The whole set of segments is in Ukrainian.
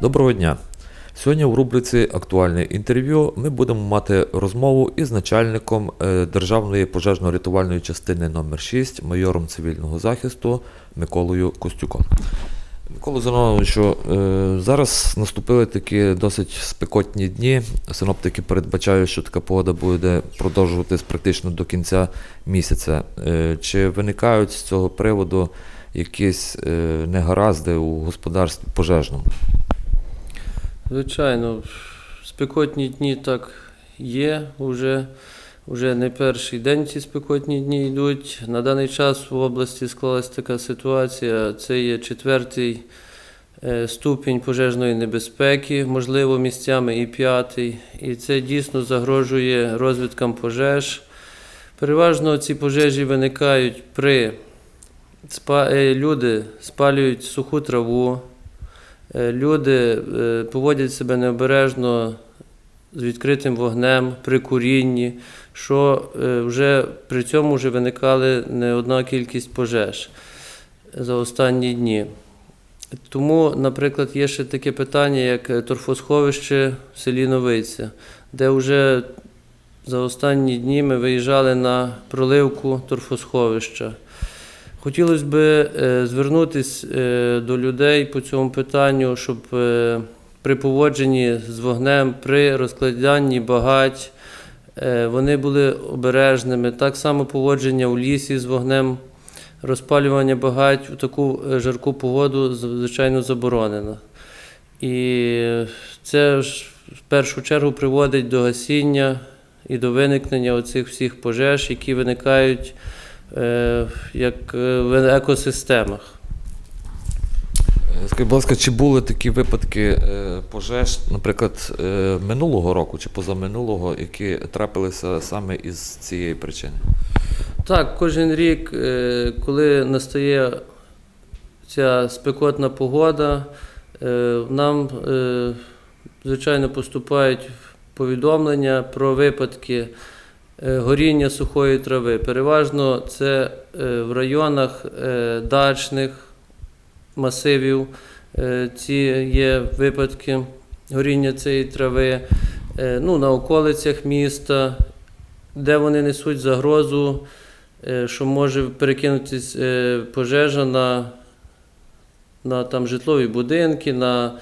Доброго дня! Сьогодні в рубриці Актуальне інтерв'ю ми будемо мати розмову із начальником е, Державної пожежно-рятувальної частини номер 6 майором цивільного захисту Миколою Костюком. Микола Зановичу, е, зараз наступили такі досить спекотні дні. Синоптики передбачають, що така погода буде продовжуватись практично до кінця місяця. Е, Чи виникають з цього приводу якісь негаразди у господарстві пожежному? Звичайно, спекотні дні так є. Уже, уже не перший день ці спекотні дні йдуть. На даний час в області склалася така ситуація. Це є четвертий е, ступінь пожежної небезпеки, можливо, місцями і п'ятий. І це дійсно загрожує розвиткам пожеж. Переважно ці пожежі виникають при е, люди спалюють суху траву. Е, Люди е, поводять себе необережно з відкритим вогнем при курінні, що е, вже при цьому вже виникали не одна кількість пожеж за останні дні. Тому, наприклад, є ще таке питання, як торфосховище в селі Новиця, де вже за останні дні ми виїжджали на проливку торфосховища. Хотілося б е, звернутися е, до людей по цьому питанню, щоб е, при поводженні з вогнем, при розкладанні багать, вони були обережними. Так само поводження у лісі з вогнем, розпалювання багать у таку жарку погоду, звичайно, заборонено. І це ж в першу чергу приводить до гасіння і до виникнення оцих всіх пожеж, які виникають як е, в екосистемах. Е, Скажіть, будь ласка, чи були такі випадки е, пожеж, наприклад, е, минулого року чи позаминулого, які трапилися саме із цієї причини? Так, кожен рік, е, коли настає ця спекотна погода, е, нам, е, звичайно, поступають повідомлення про випадки е, горіння сухої трави. Переважно це е, в районах е, дачних масивів. е, Ці є випадки горіння цієї трави, е, ну, на околицях міста, де вони несуть загрозу е, що може перекинутись е, пожежа на, на там, житлові будинки, на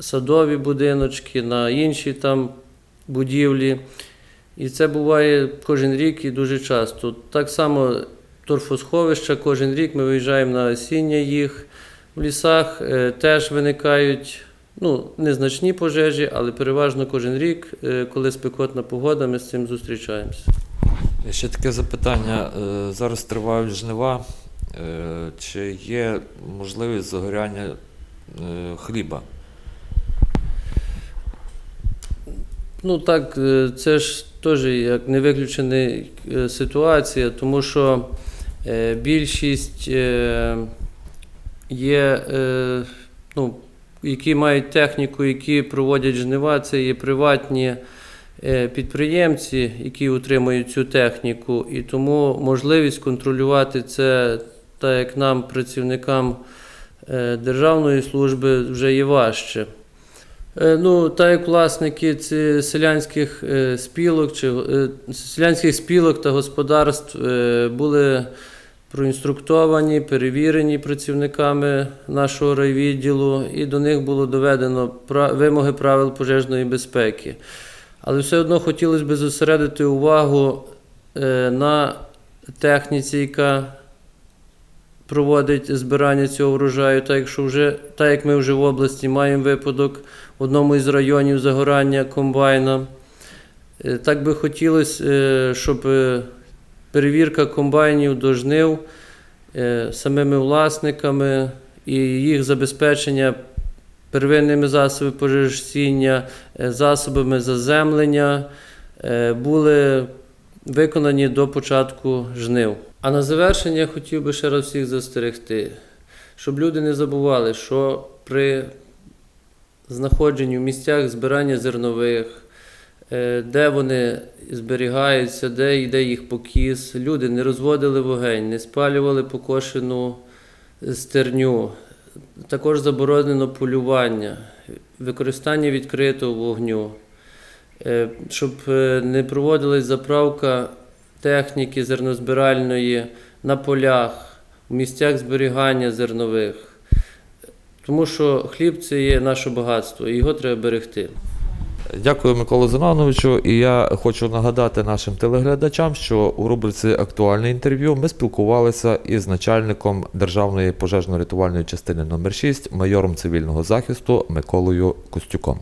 садові будиночки, на інші там будівлі. І це буває кожен рік і дуже часто. Так само торфосховища, кожен рік ми виїжджаємо на осіння їх. В лісах е, теж виникають ну, незначні пожежі, але переважно кожен рік, е, коли спекотна погода, ми з цим зустрічаємося. Ще таке запитання. Е, Зараз тривають жнива. Чи є можливість загоряння хліба? Ну так, е, це ж теж як не виключена е, ситуація, тому що е, більшість є, ну, які мають техніку, які проводять жнива, це є приватні підприємці, які утримують цю техніку, і тому можливість контролювати це, так як нам, працівникам державної служби, вже є важче. Е, Ну, так як власники селянських е, спілок чи е, селянських спілок та господарств були проінструктовані, перевірені працівниками нашого райвідділу, і до них було доведено вимоги правил пожежної безпеки. Але все одно хотілося б зосередити увагу на техніці, яка проводить збирання цього врожаю, так якщо вже, так як ми вже в області маємо випадок в одному із районів загорання комбайна. Е, Так би хотілося, е, щоб е, перевірка комбайнів до жнив самими власниками і їх забезпечення первинними засобами пожежсіння, е, засобами заземлення були виконані до початку жнив. А на завершення я хотів би ще раз всіх застерегти, щоб люди не забували, що при знаходженні в місцях збирання зернових, е, де вони зберігаються, де йде їх покіс, люди не розводили вогонь, не спалювали покошену стерню, також заборонено полювання, використання відкритого вогню, е, щоб е, не проводилась заправка техніки зернозбиральної на полях, в місцях зберігання зернових. Тому що хліб це є наше багатство, і його треба берегти. Дякую, Миколу Зиновновичу. І я хочу нагадати нашим телеглядачам, що у рубриці Актуальне інтерв'ю ми спілкувалися із начальником Державної пожежно-рятувальної частини номер 6 майором цивільного захисту Миколою Костюком.